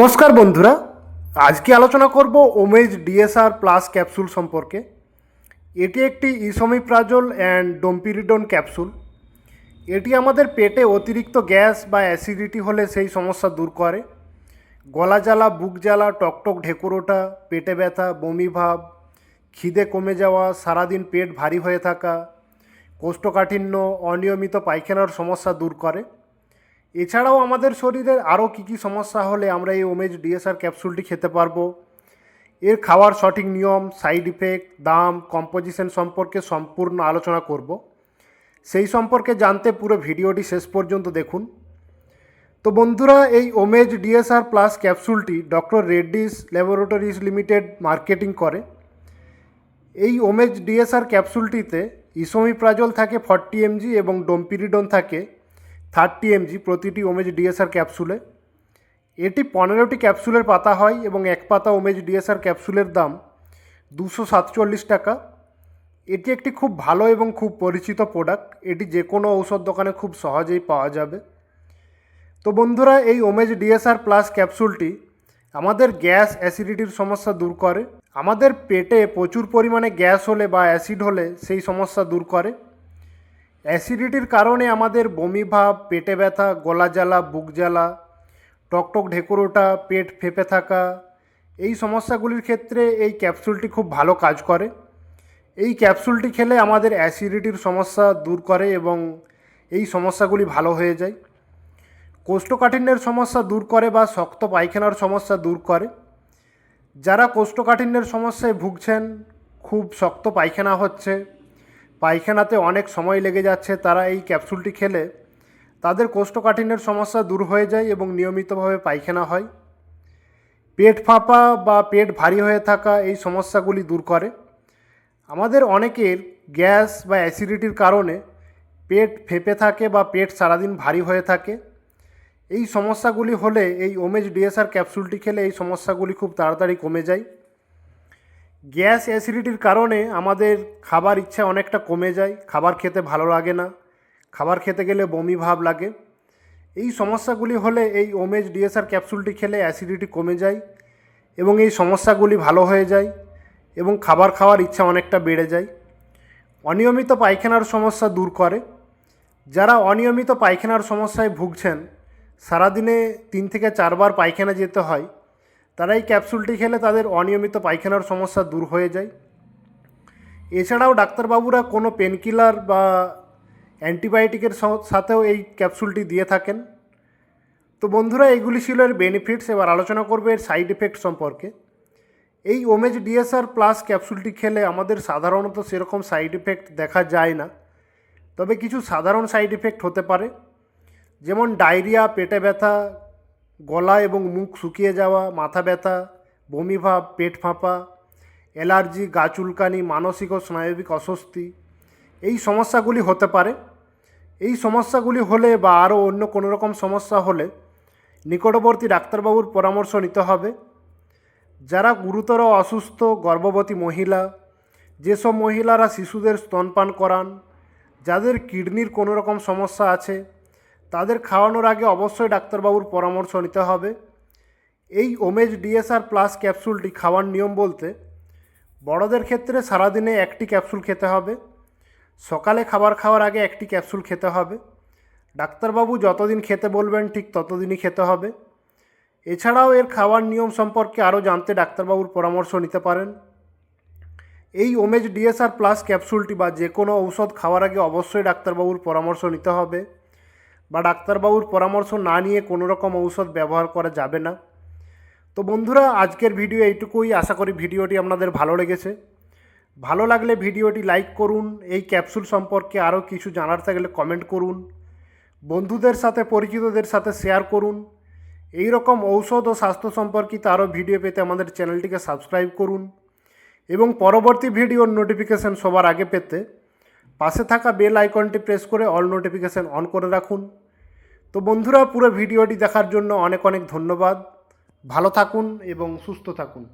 নমস্কার বন্ধুরা, আজকে আলোচনা করব ওমেজ ডিএসআর প্লাস ক্যাপসুল সম্পর্কে। এটি একটি ইসোমিপ্রাজোল অ্যান্ড ডোম্পিরিডন ক্যাপসুল। এটি আমাদের পেটে অতিরিক্ত গ্যাস বা অ্যাসিডিটি হলে সেই সমস্যা দূর করে। গলা জ্বালা, বুক জ্বালা, টকটক ঢেকুর ওঠা পেটে ব্যথা, বমি ভাব, খিদে কমে যাওয়া, সারাদিন পেট ভারী হয়ে থাকা, কোষ্ঠকাঠিন্য, অনিয়মিত পায়খানার সমস্যা দূর করে। এছাড়াও আমাদের শরীরের আরও কী কী সমস্যা হলে আমরা এই ওমেজ ডিএসআর ক্যাপসুলটি খেতে পারব। এর খাওয়ার সঠিক নিয়ম, সাইড ইফেক্ট, দাম, কম্পোজিশন সম্পর্কে সম্পূর্ণ আলোচনা করব। সেই সম্পর্কে জানতে পুরো ভিডিওটি শেষ পর্যন্ত দেখুন। তো বন্ধুরা, এই ওমেজ DSR plus ক্যাপসুলটি doctor Reddy's laboratories limited marketing করে। এই ওমেজ ডিএসআর ক্যাপসুলটিতে ইসোমিপ্রাজল থাকে ফর্টি এমজি এবং ডোমপিরিডন থাকে থার্টি এমজি প্রতিটি ওমেজ ডিএসআর ক্যাপসুলে। এটি পনেরোটি ক্যাপসুলের পাতা হয় এবং এক পাতা ওমেজ ডিএসআর ক্যাপসুলের দাম দুশো সাতচল্লিশ টাকা। এটি একটি খুব ভালো এবং খুব পরিচিত প্রোডাক্ট। এটি যে কোনো ঔষধ দোকানে খুব সহজেই পাওয়া যাবে। তো বন্ধুরা, এই ওমেজ ডিএসআর প্লাস ক্যাপসুলটি আমাদের গ্যাস অ্যাসিডিটির সমস্যা দূর করে। আমাদের পেটে প্রচুর পরিমাণে গ্যাস হলে বা অ্যাসিড হলে সেই সমস্যা দূর করে। অ্যাসিডিটির কারণে আমাদের বমি ভাব, পেটে ব্যথা, গলা জ্বালা, বুক জ্বালা, টকটক ঢেকুর ওঠা পেট ফেপে থাকা, এই সমস্যাগুলির ক্ষেত্রে এই ক্যাপসুলটি খুব ভালো কাজ করে। এই ক্যাপসুলটি খেলে আমাদের অ্যাসিডিটির সমস্যা দূর করে এবং এই সমস্যাগুলি ভালো হয়ে যায়। কোষ্ঠকাঠিন্যের সমস্যা দূর করে বা শক্ত পায়খানার সমস্যা দূর করে। যারা কোষ্ঠকাঠিন্যের সমস্যায় ভুগছেন, খুব শক্ত পায়খানা হচ্ছে। পায়খানাতে অনেক সময় লেগে যাচ্ছে, তারা এই ক্যাপসুলটি খেলে। তাদের কোষ্ঠকাঠিন্যের সমস্যা দূর হয়ে যায় এবং নিয়মিতভাবে পায়খানা হয়। পেট ফাঁপা বা পেট ভারী হয়ে থাকা এই সমস্যাগুলি দূর করে। আমাদের অনেকের গ্যাস বা অ্যাসিডিটির কারণে পেট ফেপে থাকে বা পেট সারাদিন ভারী হয়ে থাকে। এই সমস্যাগুলি হলে এই ওমেজ ডিএসআর ক্যাপসুলটি খেলে এই সমস্যাগুলি খুব তাড়াতাড়ি কমে যায়। গ্যাস অ্যাসিডিটির কারণে আমাদের খাবার ইচ্ছা অনেকটা কমে যায়, খাবার খেতে ভালো লাগে না, খাবার খেতে গেলে বমি ভাব লাগে। এই সমস্যাগুলি হলে এই ওমেজ ডিএসআর ক্যাপসুলটি খেলে অ্যাসিডিটি কমে যায় এবং এই সমস্যাগুলি ভালো হয়ে যায় এবং খাবার খাওয়ার ইচ্ছা অনেকটা বেড়ে যায়। অনিয়মিত পায়খানার সমস্যা দূর করে। যারা অনিয়মিত পায়খানার সমস্যায় ভুগছেন, সারাদিনে তিন থেকে চারবার পায়খানা যেতে হয়। তারা এই ক্যাপসুলটি খেলে তাদের অনিয়মিত পায়খানার সমস্যা দূর হয়ে যায়। এছাড়াও ডাক্তারবাবুরা কোনো পেনকিলার বা অ্যান্টিবায়োটিকের সাথেও এই ক্যাপসুলটি দিয়ে থাকেন। তো বন্ধুরা, এগুলি ছিল এর বেনিফিটস এবার আলোচনা করবে এর সাইড এফেক্ট সম্পর্কে। এই ওমেজ ডিএসআর প্লাস ক্যাপসুলটি খেলে আমাদের সাধারণত সেরকম সাইড এফেক্ট দেখা যায় না। তবে কিছু সাধারণ সাইড এফেক্ট হতে পারে। যেমন ডায়রিয়া পেটে ব্যথা গলা এবং মুখ শুকিয়ে যাওয়া, মাথা ব্যথা বমিভাব পেট ফাঁপা, অ্যালার্জি, গা চুলকানি, মানসিক ও স্নায়বিক অস্বস্তি, এই সমস্যাগুলি হতে পারে। এই সমস্যাগুলি হলে বা আরও অন্য কোনো রকম সমস্যা হলে নিকটবর্তী ডাক্তারবাবুর পরামর্শ নিতে হবে। যারা গুরুতর অসুস্থ, গর্ভবতী মহিলা, যেসব মহিলারা শিশুদের স্তনপান করান, যাদের কিডনির কোনো রকম সমস্যা আছে তাদের খাওয়ানোর আগে অবশ্যই ডাক্তারবাবুর পরামর্শ নিতে হবে। এই ওমেজ ডিএসআর প্লাস ক্যাপসুলটি খাওয়ার নিয়ম বলতে, বড়দের ক্ষেত্রে সারাদিনে একটি ক্যাপসুল খেতে হবে, সকালে খাবার খাওয়ার আগে একটি ক্যাপসুল খেতে হবে, ডাক্তারবাবু যতদিন খেতে বলবেন ঠিক ততদিনই খেতে হবে। এছাড়াও এর খাওয়ার নিয়ম সম্পর্কে আরও জানতে ডাক্তারবাবুর পরামর্শ নিতে পারেন। এই ওমেজ ডিএসআর প্লাস ক্যাপসুলটি বা যে কোনো ঔষধ খাওয়ার আগে অবশ্যই ডাক্তারবাবুর পরামর্শ নিতে হবে। বা ডাক্তারবাবুর পরামর্শ না নিয়ে কোনো রকম ঔষধ ব্যবহার করা যাবে না। তো বন্ধুরা, আজকের ভিডিও এইটুকুই। আশা করি ভিডিওটি আপনাদের ভালো লেগেছে। ভালো লাগলে ভিডিওটি লাইক করুন। এই ক্যাপসুল সম্পর্কে আরও কিছু জানার থাকলে কমেন্ট করুন। বন্ধুদের সাথে, পরিচিতদের সাথে শেয়ার করুন। এই রকম ঔষধ ও স্বাস্থ্য সম্পর্কিত আরও ভিডিও পেতে আমাদের চ্যানেলটিকে সাবস্ক্রাইব করুন। এবং পরবর্তী ভিডিওর নোটিফিকেশান সবার আগে পেতে পাশে থাকা বেল আইকনটি প্রেস করে অল নোটিফিকেশান অন করে রাখুন। তো বন্ধুরা, পুরো ভিডিওটি দেখার জন্য অনেক অনেক ধন্যবাদ। ভালো থাকুন এবং সুস্থ থাকুন।